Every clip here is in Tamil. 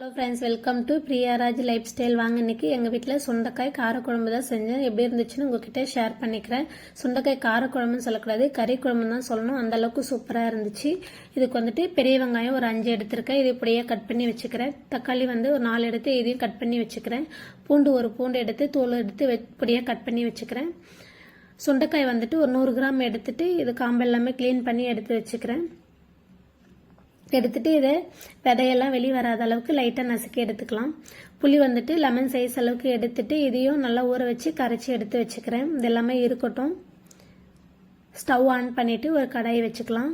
Hello friends welcome to Priyaraj lifestyle வாங்க இன்னைக்கு எங்கள் வீட்டில் சுண்டைக்காய் காரக்குழம்பு தான் செஞ்சேன். எப்படி இருந்துச்சுன்னு உங்ககிட்ட ஷேர் பண்ணிக்கிறேன். சுண்டைக்காய் காரக்குழம்புன்னு சொல்லக்கூடாது. கறி குழம்பு தான் சொல்லணும். அந்த அளவுக்கு சூப்பராக இருந்துச்சு. இதுக்கு வந்துட்டு பெரிய வெங்காயம் ஒரு அஞ்சு எடுத்திருக்கேன். இது இப்படியே கட் பண்ணி வச்சுக்கிறேன். தக்காளி வந்து ஒரு நாலு எடுத்து இதையும் கட் பண்ணி வச்சுக்கிறேன். பூண்டு ஒரு பூண்டு எடுத்து தோல் எடுத்து இப்படியே கட் பண்ணி வச்சுக்கிறேன். சுண்டைக்காய் வந்துட்டு ஒரு நூறு கிராம் எடுத்துட்டு இது காம்பு எல்லாமே க்ளீன் பண்ணி எடுத்து வச்சுக்கிறேன். எடுத்துகிட்டு இதை விதையெல்லாம் வெளியே வராத அளவுக்கு லைட்டாக நசுக்கி எடுத்துக்கலாம். புளி வந்துட்டு லெமன் சைஸ் அளவுக்கு எடுத்துட்டு இதையும் நல்லா ஊற வச்சு கரைச்சி எடுத்து வச்சுக்கிறேன். இது எல்லாமே இருக்கட்டும். ஸ்டவ் ஆன் பண்ணிவிட்டு ஒரு கடாயை வச்சுக்கலாம்.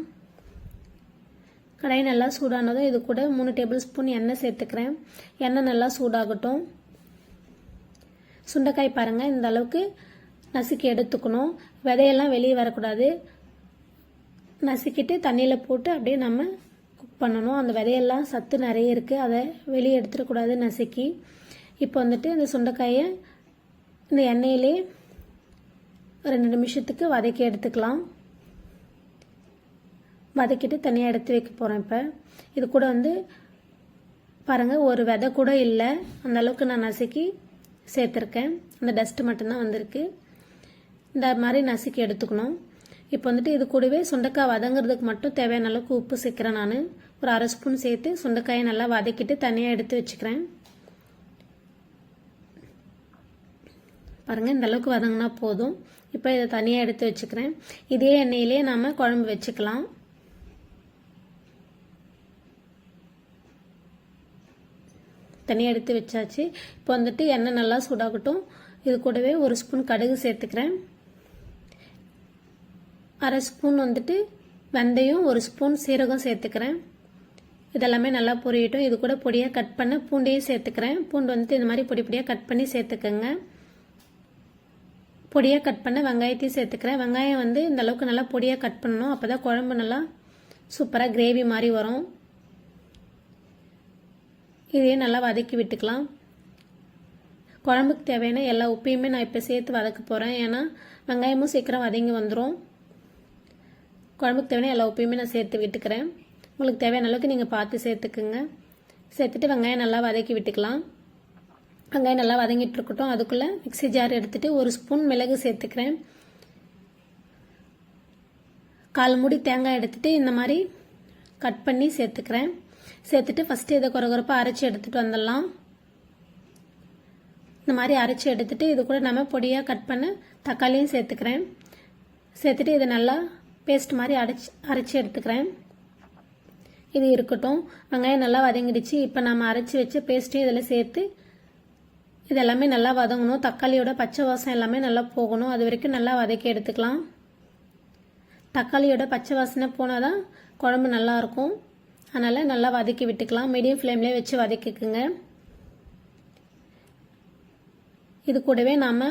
கடாய் நல்லா சூடானதும் இது கூட மூணு டேபிள் ஸ்பூன் எண்ணெய் சேர்த்துக்கிறேன். எண்ணெய் நல்லா சூடாகட்டும். சுண்டைக்காய் பாருங்கள் இந்த அளவுக்கு நசுக்கி எடுத்துக்கணும். விதையெல்லாம் வெளியே வரக்கூடாது. நசுக்கிட்டு தண்ணியில் போட்டு அப்படியே நம்ம பண்ணணும். அந்த விதையெல்லாம் சத்து நிறைய இருக்குது அதை வெளியே எடுத்துடக்கூடாது நசுக்கி. இப்போ வந்துட்டு இந்த சுண்டைக்காயை இந்த எண்ணெயிலே ரெண்டு நிமிஷத்துக்கு வதக்கி எடுத்துக்கலாம். வதக்கிட்டு தனியாக எடுத்து வைக்க போகிறேன் இப்போ. இது கூட வந்து பாருங்கள் ஒரு விதை கூட இல்லை. அந்த அளவுக்கு நான் நசுக்கி சேர்த்துருக்கேன். அந்த டஸ்ட்டு மட்டும்தான் வந்திருக்கு. இந்த மாதிரி நசுக்கி எடுத்துக்கணும். இப்போ வந்துட்டு இது கூடவே சுண்டைக்காய் வதங்குறதுக்கு மட்டும் தேவையான அளவுக்கு உப்பு சேர்க்குறேன் நான். ஒரு அரை ஸ்பூன் சேர்த்து சுண்டைக்காயை நல்லா வதக்கிட்டு தனியாக எடுத்து வச்சுக்கிறேன். பாருங்கள் இந்த அளவுக்கு வதங்கினா போதும். இப்போ இதை தனியாக எடுத்து வச்சுக்கிறேன். இதே எண்ணெயிலே நாம் குழம்பு வச்சுக்கலாம். தனியாக எடுத்து வச்சாச்சு. இப்போ வந்துட்டு எண்ணெய் நல்லா சூடாகட்டும். இது கூடவே ஒரு ஸ்பூன் கடுகு சேர்த்துக்கிறேன். அரை ஸ்பூன் வந்துட்டு வெந்தயம் ஒரு ஸ்பூன் சீரகம் சேர்த்துக்கிறேன். இதெல்லாமே நல்லா பொரியட்டும். இது கூட பொடியாக கட் பண்ண பூண்டையும் சேர்த்துக்கிறேன். பூண்டு வந்துட்டு இந்த மாதிரி பொடி பொடியாக கட் பண்ணி சேர்த்துக்கோங்க. பொடியாக கட் பண்ண வெங்காயத்தையும் சேர்த்துக்கிறேன். வெங்காயம் வந்து இந்த அளவுக்கு நல்லா பொடியாக கட் பண்ணணும். அப்போ தான் குழம்பு நல்லா சூப்பராக கிரேவி மாதிரி வரும். இதையும் நல்லா வதக்கி விட்டுக்கலாம். குழம்புக்கு தேவையான எல்லா உப்பையுமே நான் இப்போ சேர்த்து வதக்க போகிறேன் ஏன்னா வெங்காயமும் சீக்கிரம் வதங்கி வந்துடும் குழம்புக்கு தேவையான எல்லா உப்பையுமே நான் சேர்த்து விட்டுக்கிறேன். உங்களுக்கு தேவையான அளவுக்கு நீங்கள் பார்த்து சேர்த்துக்குங்க. சேர்த்துட்டு வெங்காயம் நல்லா வதக்கி விட்டுக்கலாம். வெங்காயம் நல்லா வதங்கிட்டு இருக்கட்டும். அதுக்குள்ளே மிக்ஸி ஜார் எடுத்துகிட்டு ஒரு ஸ்பூன் மிளகு சேர்த்துக்கிறேன். கால் மூடி தேங்காய் எடுத்துகிட்டு இந்த மாதிரி கட் பண்ணி சேர்த்துக்கிறேன். சேர்த்துட்டு ஃபஸ்ட்டு இதை குறகுறப்பாக அரைச்சி எடுத்துகிட்டு வந்துடலாம். இந்த மாதிரி அரைச்சி எடுத்துகிட்டு இது கூட நம்ம பொடியாக கட் பண்ண தக்காளியும் சேர்த்துக்கிறேன். சேர்த்துட்டு இதை நல்லா பேஸ்ட் மாதிரி அரைச்சி அரைச்சி எடுத்துக்கிறேன். இது இருக்கட்டும். வெங்காயம் நல்லா வதங்கிடுச்சு. இப்போ நம்ம அரைச்சி வச்ச பேஸ்ட்டையும் இதில் சேர்த்து இது எல்லாமே நல்லா வதங்கணும். தக்காளியோட பச்சை வாசம் எல்லாமே நல்லா போகணும். அது வரைக்கும் நல்லா வதக்கி எடுத்துக்கலாம். தக்காளியோட பச்சை வாசனை போனால் தான் குழம்பு நல்லாயிருக்கும் அதனால் நல்லா வதக்கி விட்டுக்கலாம். மீடியம் ஃப்ளேம்லேயே வச்சு வதக்கிக்குங்க. இது கூடவே நாம்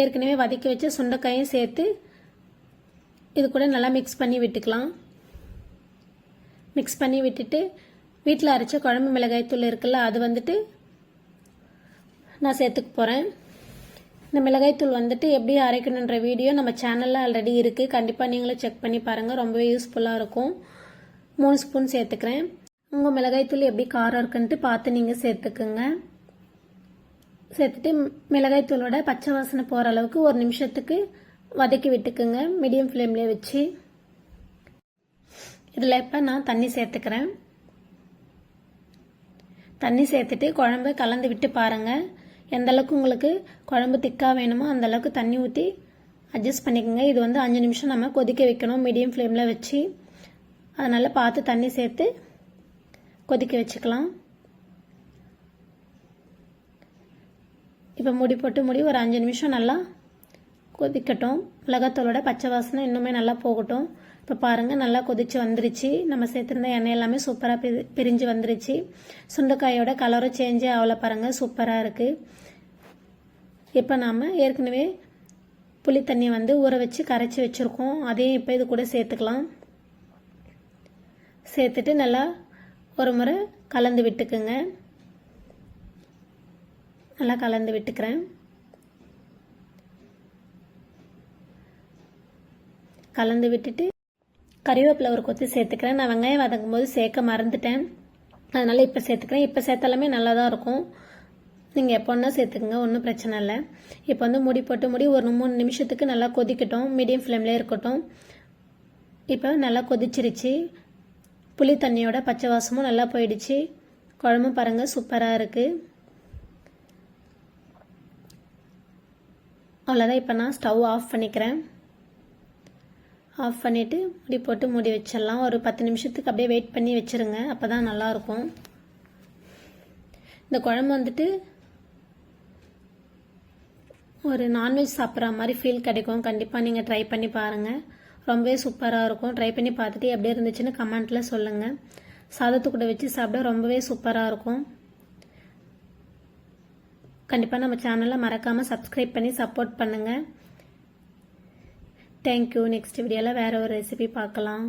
ஏற்கனவே வதக்கி வச்ச சுண்டைக்காயும் சேர்த்து இது கூட நல்லா மிக்ஸ் பண்ணி விட்டுக்கலாம். மிக்ஸ் பண்ணி விட்டுட்டு வீட்டில் அரைச்ச குழம்பு மிளகாய் தூள் இருக்குல்ல அது வந்துட்டு நான் சேர்த்துக்க போகிறேன் இந்த மிளகாய்த்தூள் வந்துட்டு எப்படி அரைக்கணுன்ற வீடியோ நம்ம சேனலில் ஆல்ரெடி இருக்குது கண்டிப்பாக நீங்களும் செக் பண்ணி பாருங்கள் ரொம்பவே யூஸ்ஃபுல்லாக இருக்கும். மூணு ஸ்பூன் சேர்த்துக்கிறேன். உங்கள் மிளகாய்த்தூள் எப்படி காரம் இருக்குன்ட்டு பார்த்து நீங்கள் சேர்த்துக்குங்க. சேர்த்துட்டு மிளகாய்த்தூளோட பச்சை வாசனை போகிற அளவுக்கு ஒரு நிமிஷத்துக்கு வதக்கி விட்டுக்குங்க. மீடியம் ஃப்ளேம்லேயே வச்சு. இதில் இப்போ நான் தண்ணி சேர்த்துக்கிறேன். தண்ணி சேர்த்துட்டு குழம்பு கலந்து விட்டு பாருங்கள் எந்தளவுக்கு உங்களுக்கு குழம்பு திக்காக வேணுமோ அந்தளவுக்கு தண்ணி ஊற்றி அட்ஜஸ்ட் பண்ணிக்கோங்க. இது வந்து அஞ்சு நிமிஷம் நம்ம கொதிக்க வைக்கணும். மீடியம் ஃப்ளேமில் வச்சு. அதனால் பார்த்து தண்ணி சேர்த்து கொதிக்க வச்சுக்கலாம். இப்போ முடி போட்டு முடி ஒரு அஞ்சு நிமிஷம் நல்லா கொதிக்கட்டும். மிளகாத்தூளோட பச்சை வாசனை இன்னுமே நல்லா போகட்டும். இப்போ பாருங்கள் நல்லா கொதிச்சு வந்துருச்சு. நம்ம சேர்த்துருந்த எண்ணெய் எல்லாமே சூப்பராக பிரி பிரிஞ்சு வந்துருச்சு. சுண்டைக்காயோட கலரும் சேஞ்சே ஆகல பாருங்கள் சூப்பராக இருக்குது இப்போ நாம் ஏற்கனவே புளி தண்ணியை வந்து ஊற வச்சு கரைச்சி வச்சுருக்கோம். அதையும் இப்போ இது கூட சேர்த்துக்கலாம். சேர்த்துட்டு நல்லா ஒரு முறை கலந்து விட்டுக்குங்க. நல்லா கலந்து விட்டுக்கிறேன். கலந்து விட்டுட்டு கறிவேப்பிலை ஒரு கொத்து சேர்த்துக்கிறேன். நான் வெங்காயம் வதக்கும் போது சேர்க்க மறந்துட்டேன். அதனால் இப்போ சேர்த்துக்கிறேன். இப்போ சேர்த்தாலுமே நல்லா தான் இருக்கும் நீங்கள் எப்போன்னா சேர்த்துக்குங்க. ஒன்றும் பிரச்சனை இல்லை. இப்போ வந்து முடி போட்டு முடி ஒரு மூணு நிமிஷத்துக்கு நல்லா கொதிக்கட்டும். மீடியம் ஃப்ளேம்லேயே இருக்கட்டும். இப்போ நல்லா கொதிச்சிருச்சு. புளி தண்ணியோட பச்சை வாசமும் நல்லா போயிடுச்சு. குழம்பு பாருங்கள் சூப்பராக இருக்குது அவ்வளோதான் இப்போ நான் ஸ்டவ் ஆஃப் பண்ணிக்கிறேன். ஆஃப் பண்ணிவிட்டு முடி போட்டு மூடி வச்சிடலாம். ஒரு பத்து நிமிஷத்துக்கு அப்படியே வெயிட் பண்ணி வச்சுருங்க. அப்போ தான் நல்லாயிருக்கும். இந்த குழம்பு வந்துட்டு ஒரு நான்வெஜ் சாப்பிட்ற மாதிரி ஃபீல் கிடைக்கும். கண்டிப்பாக நீங்கள் ட்ரை பண்ணி பாருங்கள் ரொம்பவே சூப்பராக இருக்கும். ட்ரை பண்ணி பார்த்துட்டு எப்படி இருந்துச்சுன்னு கமெண்ட்டில் சொல்லுங்கள் சாதத்து கூட வச்சு சாப்பிட ரொம்பவே சூப்பராக இருக்கும். கண்டிப்பாக நம்ம சேனலை மறக்காமல் சப்ஸ்கிரைப் பண்ணி சப்போர்ட் பண்ணுங்கள் தேங்க்யூ நெக்ஸ்ட் வீடியோவில் வேறு ஒரு ரெசிபி பார்க்கலாம்.